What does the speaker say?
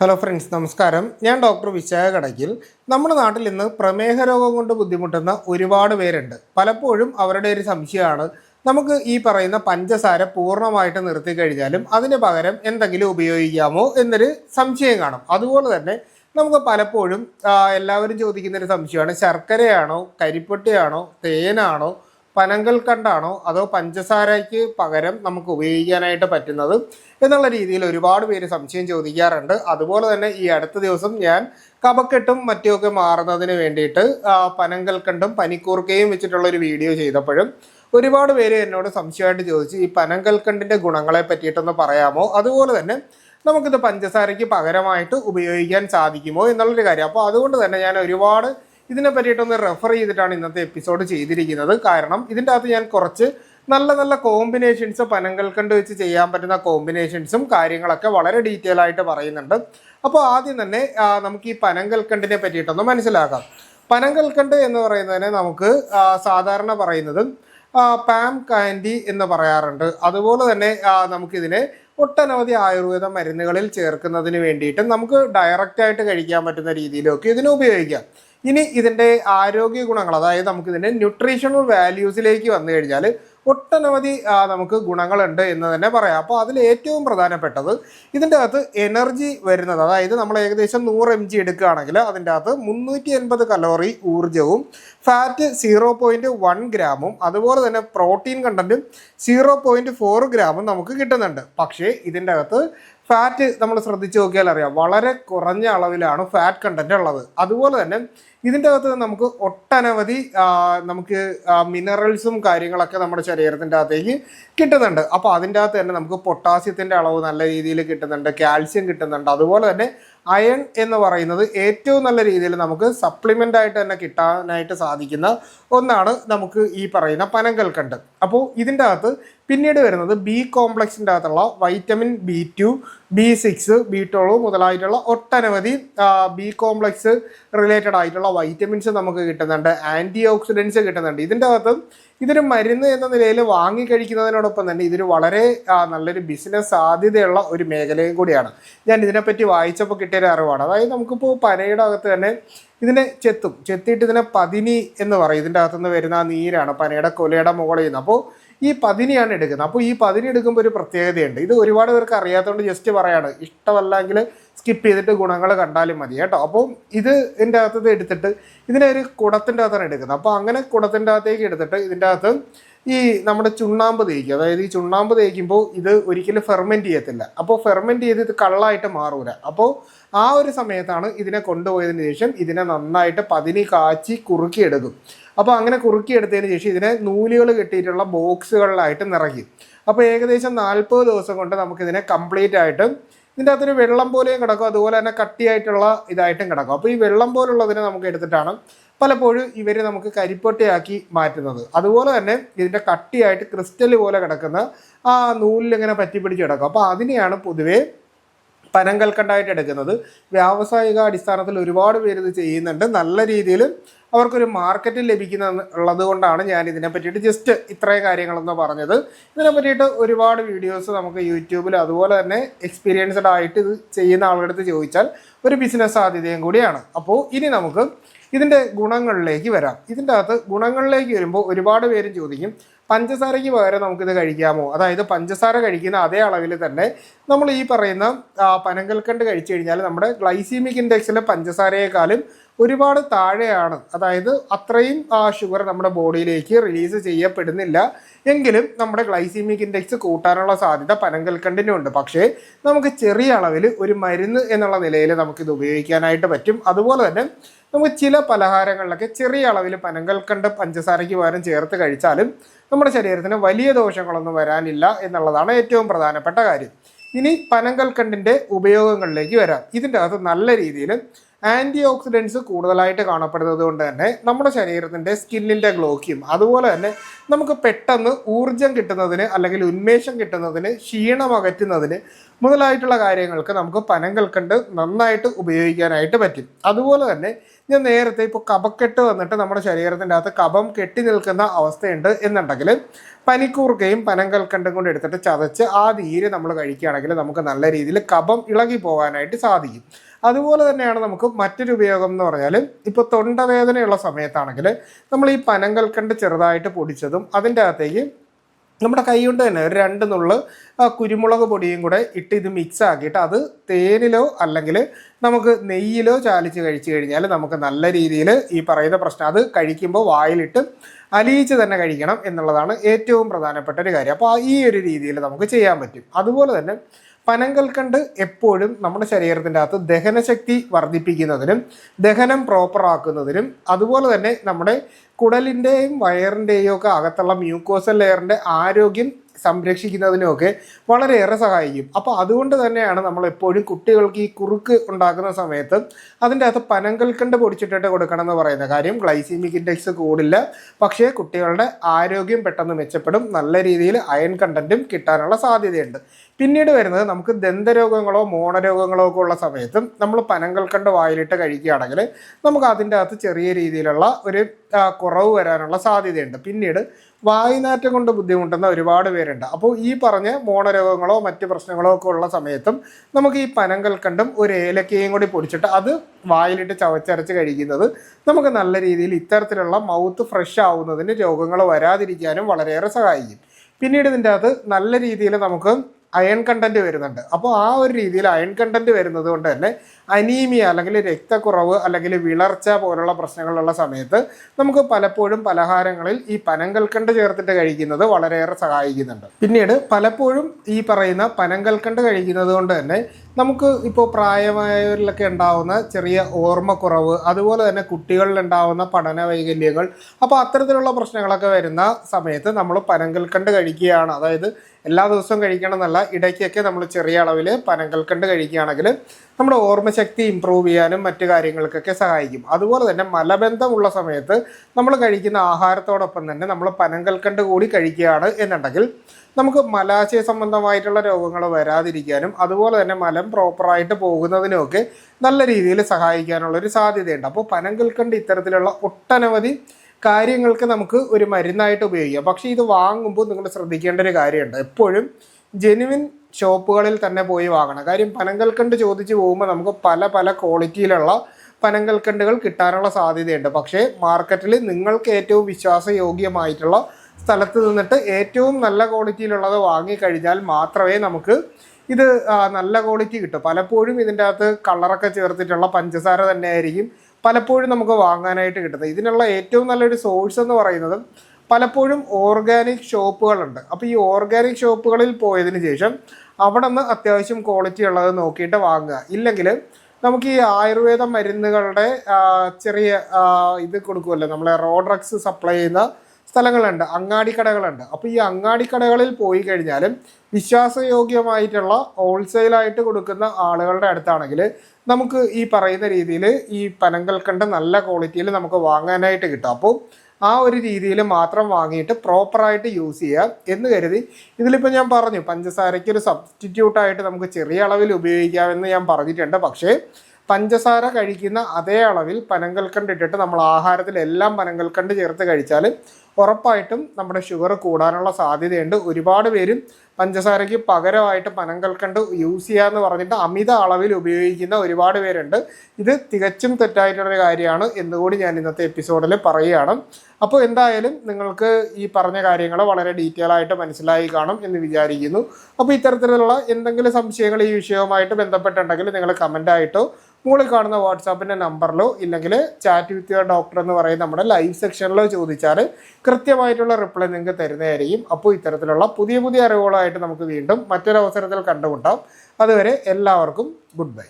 Hello friends നമസ്കാരം. ഞാൻ doctor Vishakha കടയ്ക്കിൽ നമ്മുടെ നാട്ടിൽ ഇന്ന് പ്രമേഹ രോഗം കൊണ്ട് ബുദ്ധിമുട്ടുന്ന ഒരുപാട് പേരുണ്ട്. പലപ്പോഴും അവരുടെ ഒരു സംശയമാണ്. നമുക്ക് ഈ പറയുന്ന പഞ്ചസാര പൂർണമായിട്ട് നിർത്തി കഴിഞ്ഞാലും അതിന് പകരം എന്തെങ്കിലും ഉപയോഗിക്കാമോ എന്നൊരു സംശയം കാണും. അതുപോലെ തന്നെ നമുക്ക് പലപ്പോഴും എല്ലാവരും ചോദിക്കുന്ന ഒരു സംശയമാണ്. ശർക്കരയാണോ കരിപ്പൊട്ടിയാണോ തേനാണോ പനങ്കൽ കണ്ടാണോ അതോ പഞ്ചസാരയ്ക്ക് പകരം നമുക്ക് ഉപയോഗിക്കാനായിട്ട് പറ്റുന്നത് എന്നുള്ള രീതിയിൽ ഒരുപാട് പേര് സംശയം ചോദിക്കാറുണ്ട്. അതുപോലെ തന്നെ ഈ അടുത്ത ദിവസം ഞാൻ കപക്കെട്ടും മറ്റുമൊക്കെ മാറുന്നതിന് വേണ്ടിയിട്ട് പനങ്കൽക്കണ്ടും പനങ്കൽ കണ്ടും പനിക്കൂർക്കയും വെച്ചിട്ടുള്ള ഒരു വീഡിയോ ചെയ്തപ്പോഴും ഒരുപാട് പേര് എന്നോട് സംശയമായിട്ട് ചോദിച്ചു ഈ പനങ്കൽക്കണ്ടിന്റെ ഗുണങ്ങളെ പറ്റിയിട്ടൊന്ന് പറയാമോ? അതുപോലെ തന്നെ നമുക്കിത് പഞ്ചസാരയ്ക്ക് പകരമായിട്ട് ഉപയോഗിക്കാൻ സാധിക്കുമോ? എന്നുള്ളൊരു കാര്യം. അപ്പോൾ അതുകൊണ്ട് തന്നെ ഞാൻ ഒരുപാട് ഇതിനെ പറ്റിയിട്ടൊന്ന് റെഫർ ചെയ്തിട്ടാണ് ഇന്നത്തെ എപ്പിസോഡ് ചെയ്തിരിക്കുന്നത്. കാരണം ഇതിന്റെ അകത്ത് ഞാൻ കുറച്ച് നല്ല നല്ല കോമ്പിനേഷൻസ് പനങ്കൽക്കണ്ട് വെച്ച് ചെയ്യാൻ പറ്റുന്ന കോമ്പിനേഷൻസും കാര്യങ്ങളൊക്കെ വളരെ ഡീറ്റെയിൽ ആയിട്ട് പറയുന്നുണ്ട്. അപ്പോൾ ആദ്യം തന്നെ നമുക്ക് ഈ പനങ്കൽക്കണ്ടിനെ പറ്റിയിട്ടൊന്ന് മനസ്സിലാക്കാം. പനങ്കൽക്കണ്ട് എന്ന് പറയുന്നതിനെ നമുക്ക് സാധാരണ പറയുന്നത് പാം കാൻഡി എന്ന് പറയാറുണ്ട്. അതുപോലെ തന്നെ നമുക്കിതിനെ ഒട്ടനവധി ആയുർവേദ മരുന്നുകളിൽ ചേർക്കുന്നതിന് വേണ്ടിയിട്ട് നമുക്ക് ഡയറക്റ്റായിട്ട് കഴിക്കാൻ പറ്റുന്ന രീതിയിലൊക്കെ ഇതിനെ ഉപയോഗിക്കാം. ഇനി ഇതിന്റെ ആരോഗ്യ ഗുണങ്ങൾ അതായത് നമുക്ക് ഇതിന്റെ ന്യൂട്രീഷണൽ വാല്യൂസിലേക്ക് വന്നു കഴിഞ്ഞാൽ ഒട്ടനവധി നമുക്ക് ഗുണങ്ങളുണ്ട് എന്ന് തന്നെ പറയാം. അപ്പോൾ അതിൽ ഏറ്റവും പ്രധാനപ്പെട്ടത് ഇതിന്റെ അകത്ത് എനർജി വരുന്നത് അതായത് നമ്മൾ ഏകദേശം നൂറ് എം ജി എടുക്കുകയാണെങ്കിൽ അതിന്റെ അകത്ത് മുന്നൂറ്റി എൺപത് കലോറി ഊർജവും ഫാറ്റ് സീറോ പോയിന്റ് വൺ ഗ്രാമും അതുപോലെ തന്നെ പ്രോട്ടീൻ കണ്ടന്റും സീറോ പോയിന്റ് ഫോർ ഗ്രാമും നമുക്ക് കിട്ടുന്നുണ്ട്. പക്ഷേ ഇതിന്റെ അകത്ത് ഫാറ്റ് നമ്മൾ ശ്രദ്ധിച്ച് നോക്കിയാൽ അറിയാം. വളരെ കുറഞ്ഞ അളവിലാണ് ഫാറ്റ് കണ്ടന്റ് ഉള്ളത്. അതുപോലെ തന്നെ ഇതിന്റെ അകത്ത് നമുക്ക് ഒട്ടനവധി നമുക്ക് മിനറൽസും കാര്യങ്ങളൊക്കെ നമ്മുടെ ശരീരത്തിന്റെ അകത്തേക്ക് കിട്ടുന്നുണ്ട്. അപ്പോൾ അതിന്റെ അകത്ത് തന്നെ നമുക്ക് പൊട്ടാസ്യത്തിന്റെ അളവ് നല്ല രീതിയിൽ കിട്ടുന്നുണ്ട്. കാൽസ്യം കിട്ടുന്നുണ്ട്. അതുപോലെ തന്നെ അയൺ എന്ന് പറയുന്നത് ഏറ്റവും നല്ല രീതിയിൽ നമുക്ക് സപ്ലിമെന്റ് ആയിട്ട് തന്നെ കിട്ടാനായിട്ട് സാധിക്കുന്ന ഒന്നാണ് നമുക്ക് ഈ പറയുന്ന പനങ്കൽക്കണ്ട് അപ്പോൾ ഇതിന്റെ അകത്ത് പിന്നീട് വരുന്നത് ബി കോംപ്ലക്സിന്റെ അകത്തുള്ള vitamin B two B six B twelve മുതലായിട്ടുള്ള ഒട്ടനവധി ബി കോംപ്ലക്സ് റിലേറ്റഡ് ആയിട്ടുള്ള വൈറ്റമിൻസ് നമുക്ക് കിട്ടുന്നുണ്ട്. ആന്റി ഓക്സിഡൻസ് കിട്ടുന്നുണ്ട്. ഇതിന്റെ അകത്ത് ഇതൊരു മരുന്ന് എന്ന നിലയിൽ വാങ്ങി കഴിക്കുന്നതിനോടൊപ്പം തന്നെ ഇതൊരു വളരെ നല്ലൊരു ബിസിനസ് സാധ്യതയുള്ള ഒരു മേഖലയും കൂടിയാണ്. ഞാൻ ഇതിനെപ്പറ്റി വായിച്ചപ്പോൾ കിട്ടിയൊരു അറിവാണ്. അതായത് നമുക്കിപ്പോൾ പനയുടെ അകത്ത് തന്നെ ഇതിനെ ചെത്തും. ചെത്തിയിട്ട് ഇതിനെ പതിനി എന്ന് പറയും. ഇതിന്റെ അകത്തുനിന്ന് വരുന്ന ആ നീരാണ്. പനയുടെ കൊലയുടെ മുകളിൽ നിന്ന്. അപ്പോൾ ഈ പതിനിയാണ് എടുക്കുന്നത്. അപ്പോൾ ഈ പതിനി എടുക്കുമ്പോൾ ഒരു പ്രത്യേകതയുണ്ട്. ഇത് ഒരുപാട് പേർക്ക് അറിയാത്തതുകൊണ്ട് ജസ്റ്റ് പറയാണ്. ഇഷ്ടമല്ലെങ്കിൽ സ്കിപ്പ് ചെയ്തിട്ട് ഗുണങ്ങൾ കണ്ടാലും മതി കേട്ടോ. അപ്പോൾ ഇത് ഇതിന്റെ അകത്ത് എടുത്തിട്ട് ഇതിനെ ഒരു കുടത്തിന്റെ അകത്താണ് എടുക്കുന്നത്. അപ്പോൾ അങ്ങനെ കുടത്തിന്റെ അകത്തേക്ക് എടുത്തിട്ട് ഇതിന്റെ അകത്ത് ഈ നമ്മുടെ ചുണ്ണാമ്പ് തേക്കുക. അതായത് ഈ ചുണ്ണാമ്പ് തേക്കുമ്പോൾ ഇത് ഒരിക്കലും ഫെർമെന്റ് ചെയ്യത്തില്ല. അപ്പോൾ ഫെർമെന്റ് ചെയ്ത് ഇത് കള്ളായിട്ട് മാറൂല. അപ്പോൾ ആ ഒരു സമയത്താണ് ഇതിനെ കൊണ്ടുപോയതിന് ശേഷം ഇതിനെ നന്നായിട്ട് പതിനി കാച്ചി കുറുക്കിയെടുക്കും. അപ്പോൾ അങ്ങനെ കുറുക്കിയെടുത്തതിന് ശേഷം ഇതിനെ നൂലുകൾ കെട്ടിയിട്ടുള്ള ബോക്സുകളിലായിട്ട് നിറയ്ക്കും. അപ്പോൾ ഏകദേശം നാൽപ്പത് ദിവസം കൊണ്ട് നമുക്കിതിനെ കംപ്ലീറ്റ് ആയിട്ട് ഇതിന്റെ അകത്തൊരു വെള്ളം പോലെയും കിടക്കും. അതുപോലെ തന്നെ കട്ടിയായിട്ടുള്ള ഇതായിട്ടും കിടക്കും. അപ്പോൾ ഈ വെള്ളം പോലുള്ളതിനെ നമുക്ക് എടുത്തിട്ടാണ് പലപ്പോഴും ഇവർ നമുക്ക് കരിപ്പൊട്ടയാക്കി മാറ്റുന്നത്. അതുപോലെ തന്നെ ഇതിന്റെ കട്ടിയായിട്ട് ക്രിസ്റ്റൽ പോലെ കിടക്കുന്ന ആ നൂലിൽ ഇങ്ങനെ പറ്റി പിടിച്ച് കിടക്കും. അപ്പോൾ അതിനെയാണ് പൊതുവേ പനങ്കൽക്കണ്ടായിട്ട് എടുക്കുന്നത്. വ്യാവസായിക അടിസ്ഥാനത്തിൽ ഒരുപാട് പേര് ഇത് ചെയ്യുന്നുണ്ട്. നല്ല രീതിയിൽ അവർക്കൊരു മാർക്കറ്റ് ലഭിക്കുന്ന ഉള്ളത് കൊണ്ടാണ് ഞാൻ ഇതിനെ പറ്റിയിട്ട് ജസ്റ്റ് ഇത്രയും കാര്യങ്ങളൊന്ന് പറഞ്ഞത്. ഇതിനെ പറ്റിയിട്ട് ഒരുപാട് വീഡിയോസ് നമുക്ക് യൂട്യൂബിൽ അതുപോലെ തന്നെ എക്സ്പീരിയൻസ്ഡ് ആയിട്ട് ഇത് ചെയ്യുന്ന ആളുടെ അടുത്ത് ചോദിച്ചാൽ ഒരു ബിസിനസ് സാധ്യതയും കൂടിയാണ്. അപ്പോൾ ഇനി നമുക്ക് ഇതിന്റെ ഗുണങ്ങളിലേക്ക് വരാം. ഇതിന്റെ അകത്ത് ഗുണങ്ങളിലേക്ക് വരുമ്പോൾ ഒരുപാട് പേരും ചോദിക്കും പഞ്ചസാരയ്ക്ക് പകരം നമുക്കിത് കഴിക്കാമോ? അതായത് പഞ്ചസാര കഴിക്കുന്ന അതേ അളവിൽ തന്നെ നമ്മൾ ഈ പറയുന്ന പനങ്കൽക്കണ്ട് കഴിച്ചു കഴിഞ്ഞാൽ നമ്മുടെ ഗ്ലൈസീമിക് ഇൻഡെക്സിലെ പഞ്ചസാരയെക്കാളും ഒരുപാട് താഴെയാണ്. അതായത് അത്രയും ഷുഗർ നമ്മുടെ ബോഡിയിലേക്ക് റിലീസ് ചെയ്യപ്പെടുന്നില്ല. എങ്കിലും നമ്മുടെ ഗ്ലൈസീമിക് ഇൻഡെക്സ് കൂട്ടാനുള്ള സാധ്യത പനങ്കൽക്കണ്ടിനുണ്ട് പക്ഷേ നമുക്ക് ചെറിയ അളവിൽ ഒരു മരുന്ന് എന്നുള്ള നിലയിൽ നമുക്കിത് ഉപയോഗിക്കാനായിട്ട് പറ്റും. അതുപോലെ തന്നെ നമുക്ക് ചില പലഹാരങ്ങളിലൊക്കെ ചെറിയ അളവിൽ പനങ്കൽക്കണ്ട് പഞ്ചസാരയ്ക്ക് പകരം ചേർത്ത് കഴിച്ചാലും നമ്മുടെ ശരീരത്തിന് വലിയ ദോഷങ്ങളൊന്നും വരാനില്ല എന്നുള്ളതാണ് ഏറ്റവും പ്രധാനപ്പെട്ട കാര്യം. ഇനി പനങ്കൽക്കണ്ടിന്റെ ഉപയോഗങ്ങളിലേക്ക് വരാം. ഇതിന്റെ അകത്ത് നല്ല രീതിയിൽ ആന്റി ഓക്സിഡൻസ് കൂടുതലായിട്ട് കാണപ്പെടുന്നത് കൊണ്ട് തന്നെ നമ്മുടെ ശരീരത്തിന്റെ സ്കിന്നിന്റെ ഗ്ലോക്കും അതുപോലെ തന്നെ നമുക്ക് പെട്ടെന്ന് ഊർജം കിട്ടുന്നതിന് അല്ലെങ്കിൽ ഉന്മേഷം കിട്ടുന്നതിന് ക്ഷീണം അകറ്റുന്നതിന് മുതലായിട്ടുള്ള കാര്യങ്ങൾക്ക് നമുക്ക് പനം കൽക്കണ്ട് നന്നായിട്ട് ഉപയോഗിക്കാനായിട്ട് പറ്റും. അതുപോലെ തന്നെ ഞാൻ നേരത്തെ ഇപ്പോൾ കപക്കെട്ട് വന്നിട്ട് നമ്മുടെ ശരീരത്തിന്റെ അകത്ത് കപം കെട്ടി നിൽക്കുന്ന അവസ്ഥയുണ്ട് എന്നുണ്ടെങ്കിൽ പനിക്കൂർക്കയും പനം കൽക്കണ്ടും കൊണ്ട് എടുത്തിട്ട് ചതച്ച് ആ നീര് നമ്മൾ കഴിക്കുകയാണെങ്കിൽ നമുക്ക് നല്ല രീതിയിൽ കപം ഇളകി പോകാനായിട്ട് സാധിക്കും. അതുപോലെ തന്നെയാണ് നമുക്ക് മറ്റൊരു ഉപയോഗം എന്ന് പറഞ്ഞാൽ ഇപ്പോൾ തൊണ്ടവേദനയുള്ള സമയത്താണെങ്കിൽ നമ്മൾ ഈ പനം കൽക്കണ്ട് ചെറുതായിട്ട് പൊടിച്ചതും അതിന്റെ അകത്തേക്ക് നമ്മുടെ കൈ കൊണ്ട് തന്നെ ഒരു രണ്ട് നുള്ള് കുരുമുളക് പൊടിയും കൂടെ ഇട്ട് ഇത് മിക്സ് ആക്കിയിട്ട് അത് തേനിലോ അല്ലെങ്കിൽ നമുക്ക് നെയ്യിലോ ചാലിച്ച് കഴിച്ചു കഴിഞ്ഞാൽ നമുക്ക് നല്ല രീതിയിൽ ഈ പറയുന്ന പ്രശ്നം അത് കഴിക്കുമ്പോൾ വായിലിട്ട് അലിയിച്ച് തന്നെ കഴിക്കണം എന്നുള്ളതാണ് ഏറ്റവും പ്രധാനപ്പെട്ട ഒരു കാര്യം. അപ്പോൾ ഈ ഒരു രീതിയിൽ നമുക്ക് ചെയ്യാൻ പറ്റും. അതുപോലെ തന്നെ പനങ്കൽക്കണ്ട് എപ്പോഴും നമ്മുടെ ശരീരത്തിന്റെ അകത്ത് ദഹനശക്തി വർദ്ധിപ്പിക്കുന്നതിനും ദഹനം പ്രോപ്പറാക്കുന്നതിനും അതുപോലെ തന്നെ നമ്മുടെ കുടലിന്റെയും വയറിന്റെയും ഒക്കെ അകത്തുള്ള മ്യൂക്കോസൽ ലെയറിന്റെ ആരോഗ്യം സംരക്ഷിക്കുന്നതിനുമൊക്കെ വളരെയേറെ സഹായിക്കും. അപ്പോൾ അതുകൊണ്ട് തന്നെയാണ് നമ്മൾ എപ്പോഴും കുട്ടികൾക്ക് ഈ കുറുക്ക് ഉണ്ടാക്കുന്ന സമയത്ത് അതിന്റെ അകത്ത് പനങ്കൽക്കണ്ട് പൊടിച്ചിട്ടിട്ട് കൊടുക്കണം എന്ന് പറയുന്ന കാര്യം ഗ്ലൈസീമിക് ഇൻഡെക്സ് കൂടില്ല. പക്ഷേ കുട്ടികളുടെ ആരോഗ്യം പെട്ടെന്ന് മെച്ചപ്പെടും. നല്ല രീതിയിൽ അയൺ കണ്ടന്റും കിട്ടാനുള്ള സാധ്യതയുണ്ട്. പിന്നീട് വരുന്നത് നമുക്ക് ദന്തരോഗങ്ങളോ മോണരോഗങ്ങളോ ഒക്കെ ഉള്ള സമയത്തും നമ്മൾ പനങ്കൽക്കണ്ട് വായിലിട്ട് കഴിക്കുകയാണെങ്കിൽ നമുക്ക് അതിന്റെ അകത്ത് ചെറിയ രീതിയിലുള്ള ഒരു കുറവ് വരാനുള്ള സാധ്യതയുണ്ട്. പിന്നീട് വായുനാറ്റം കൊണ്ട് ബുദ്ധിമുട്ടുന്ന ഒരുപാട് പേരുണ്ട്. അപ്പോൾ ഈ പറഞ്ഞ മോണരോഗങ്ങളോ മറ്റ് പ്രശ്നങ്ങളോ ഒക്കെ ഉള്ള സമയത്തും നമുക്ക് ഈ പനങ്കൽക്കണ്ടും ഒരു ഏലക്കയും കൂടി പൊടിച്ചിട്ട് അത് വായിലിട്ട് ചവച്ചരച്ച് കഴിക്കുന്നത് നമുക്ക് നല്ല രീതിയിൽ ഇത്തരത്തിലുള്ള മൗത്ത് ഫ്രഷ് ആവുന്നതിന് രോഗങ്ങൾ വരാതിരിക്കാനും വളരെയേറെ സഹായിക്കും. പിന്നീട് ഇതിന്റെ അകത്ത് നല്ല രീതിയിൽ നമുക്ക് അയൺ കണ്ടന്റ് വരുന്നുണ്ട്. അപ്പോൾ ആ ഒരു രീതിയിൽ അയൺ കണ്ടന്റ് വരുന്നത് കൊണ്ട് തന്നെ അനീമിയ അല്ലെങ്കിൽ രക്തക്കുറവ് അല്ലെങ്കിൽ വിളർച്ച പോലുള്ള പ്രശ്നങ്ങളുള്ള സമയത്ത് നമുക്ക് പലപ്പോഴും പലഹാരങ്ങളിൽ ഈ പനങ്കൽക്കണ്ട് ചേർത്തിട്ട് കഴിക്കുന്നത് വളരെയേറെ സഹായിക്കുന്നുണ്ട്. പിന്നീട് പലപ്പോഴും ഈ പറയുന്ന പനങ്കൽക്കണ്ട് കഴിക്കുന്നത് കൊണ്ട് തന്നെ നമുക്ക് ഇപ്പോൾ പ്രായമായവരിലൊക്കെ ഉണ്ടാവുന്ന ചെറിയ ഓർമ്മക്കുറവ് അതുപോലെ തന്നെ കുട്ടികളിൽ ഉണ്ടാവുന്ന പഠന വൈകല്യങ്ങൾ അപ്പോൾ അത്തരത്തിലുള്ള പ്രശ്നങ്ങളൊക്കെ വരുന്ന സമയത്ത് നമ്മൾ പനങ്കൽക്കണ്ട് കഴിക്കുകയാണ്. അതായത് എല്ലാ ദിവസവും കഴിക്കണം എന്നല്ല ഇടയ്ക്കൊക്കെ നമ്മൾ ചെറിയ അളവിൽ പനങ്കൽക്കണ്ട് കഴിക്കുകയാണെങ്കിൽ നമ്മുടെ ഓർമ്മശക്തി ഇമ്പ്രൂവ് ചെയ്യാനും മറ്റു കാര്യങ്ങൾക്കൊക്കെ സഹായിക്കും. അതുപോലെ തന്നെ മലബന്ധമുള്ള സമയത്ത് നമ്മൾ കഴിക്കുന്ന ആഹാരത്തോടൊപ്പം തന്നെ നമ്മൾ പനങ്കൽക്കണ്ട് കൂടി കഴിക്കുകയാണ് എന്നുണ്ടെങ്കിൽ നമുക്ക് മലാശയ സംബന്ധമായിട്ടുള്ള രോഗങ്ങൾ വരാതിരിക്കാനും അതുപോലെ തന്നെ മലം പ്രോപ്പറായിട്ട് പോകുന്നതിനുമൊക്കെ നല്ല രീതിയിൽ സഹായിക്കാനുള്ള ഒരു സാധ്യതയുണ്ട്. അപ്പോൾ പനങ്കൽക്കണ്ട് ഇത്തരത്തിലുള്ള ഒട്ടനവധി കാര്യങ്ങൾക്ക് നമുക്ക് ഒരു മരുന്നായിട്ട് ഉപയോഗിക്കാം. പക്ഷേ ഇത് വാങ്ങുമ്പോൾ നിങ്ങൾ ശ്രദ്ധിക്കേണ്ട ഒരു കാര്യമുണ്ട്. എപ്പോഴും ജെനുവിൻ ഷോപ്പുകളിൽ തന്നെ പോയി വാങ്ങണം. കാര്യം പനങ്കൽക്കണ്ട് ചോദിച്ചു പോകുമ്പോൾ നമുക്ക് പല പല ക്വാളിറ്റിയിലുള്ള പനങ്കൽക്കണ്ടുകൾ കിട്ടാനുള്ള സാധ്യതയുണ്ട്. പക്ഷേ മാർക്കറ്റിൽ നിങ്ങൾക്ക് ഏറ്റവും വിശ്വാസയോഗ്യമായിട്ടുള്ള സ്ഥലത്ത് നിന്നിട്ട് ഏറ്റവും നല്ല ക്വാളിറ്റിയിലുള്ളത് വാങ്ങിക്കഴിഞ്ഞാൽ മാത്രമേ നമുക്ക് ഇത് നല്ല ക്വാളിറ്റി കിട്ടും. പലപ്പോഴും ഇതിന്റെ അകത്ത് കളറൊക്കെ ചേർത്തിട്ടുള്ള പഞ്ചസാര തന്നെ ആയിരിക്കും പലപ്പോഴും നമുക്ക് വാങ്ങാനായിട്ട് കിട്ടുന്നത്. ഇതിനുള്ള ഏറ്റവും നല്ലൊരു സോഴ്സ് എന്ന് പറയുന്നത് പലപ്പോഴും ഓർഗാനിക് ഷോപ്പുകളുണ്ട് അപ്പോൾ ഈ ഓർഗാനിക് ഷോപ്പുകളിൽ പോയതിന് ശേഷം അവിടെ നിന്ന് അത്യാവശ്യം ക്വാളിറ്റി ഉള്ളത് നോക്കിയിട്ട് വാങ്ങുക. ഇല്ലെങ്കിൽ നമുക്ക് ഈ ആയുർവേദ മരുന്നുകളുടെ ചെറിയ ഇത് കൊടുക്കുമല്ലോ നമ്മളെ റോഡ്രക്സ് സപ്ലൈ ചെയ്യുന്ന സ്ഥലങ്ങളുണ്ട് അങ്ങാടിക്കടകളുണ്ട്. അപ്പോൾ ഈ അങ്ങാടിക്കടകളിൽ പോയി കഴിഞ്ഞാലും വിശ്വാസയോഗ്യമായിട്ടുള്ള ഹോൾസെയിലായിട്ട് കൊടുക്കുന്ന ആളുകളുടെ അടുത്താണെങ്കിൽ നമുക്ക് ഈ പറയുന്ന രീതിയിൽ ഈ പനങ്കൽക്കണ്ട് നല്ല ക്വാളിറ്റിയിൽ നമുക്ക് വാങ്ങാനായിട്ട് കിട്ടും. അപ്പോൾ ആ ഒരു രീതിയിൽ മാത്രം വാങ്ങിയിട്ട് പ്രോപ്പറായിട്ട് യൂസ് ചെയ്യുക എന്ന് കരുതി ഇതിലിപ്പോൾ ഞാൻ പറഞ്ഞു പഞ്ചസാരയ്ക്ക് ഒരു സബ്സ്റ്റിറ്റ്യൂട്ടായിട്ട് നമുക്ക് ചെറിയ അളവിൽ ഉപയോഗിക്കാമെന്ന് ഞാൻ പറഞ്ഞിട്ടുണ്ട്. പക്ഷേ പഞ്ചസാര കഴിക്കുന്ന അതേ അളവിൽ പനങ്കൽക്കണ്ട് ഇട്ടിട്ട് നമ്മൾ ആഹാരത്തിൽ എല്ലാം പനങ്കൽക്കണ്ട് ചേർത്ത് കഴിച്ചാൽ ഉറപ്പായിട്ടും നമ്മുടെ ഷുഗർ കൂടാനുള്ള സാധ്യതയുണ്ട്. ഒരുപാട് പേരും പഞ്ചസാരയ്ക്ക് പകരമായിട്ട് പനങ്കൽക്കണ്ട് യൂസ് ചെയ്യാന്ന് പറഞ്ഞിട്ട് അമിത അളവിൽ ഉപയോഗിക്കുന്ന ഒരുപാട് പേരുണ്ട്. ഇത് തികച്ചും തെറ്റായിട്ടുള്ളൊരു കാര്യമാണ് എന്നുകൂടി ഞാൻ ഇന്നത്തെ എപ്പിസോഡിൽ പറയുകയാണ്. അപ്പോൾ എന്തായാലും നിങ്ങൾക്ക് ഈ പറഞ്ഞ കാര്യങ്ങൾ വളരെ ഡീറ്റെയിൽ ആയിട്ട് മനസ്സിലായി കാണും എന്ന് വിചാരിക്കുന്നു. അപ്പോൾ ഇത്തരത്തിലുള്ള എന്തെങ്കിലും സംശയങ്ങൾ ഈ വിഷയവുമായിട്ട് ബന്ധപ്പെട്ടുണ്ടെങ്കിൽ നിങ്ങൾ കമന്റായിട്ടോ മുകളിൽ കാണുന്ന വാട്സാപ്പിന്റെ നമ്പറിലോ ഇല്ലെങ്കിൽ ചാറ്റ് വിത്ത് യുവർ ഡോക്ടർ എന്ന് പറയുന്ന നമ്മുടെ ലൈവ് സെക്ഷനിലോ ചോദിച്ചാൽ കൃത്യമായിട്ടുള്ള റിപ്ലൈ നിങ്ങൾക്ക് തരുന്നതായിരിക്കും. അപ്പോൾ ഇത്തരത്തിലുള്ള പുതിയ പുതിയ അറിവുകളായിട്ട് നമുക്ക് വീണ്ടും മറ്റൊരവസരത്തിൽ കണ്ടുമുട്ടാം. അതുവരെ എല്ലാവർക്കും ഗുഡ് ബൈ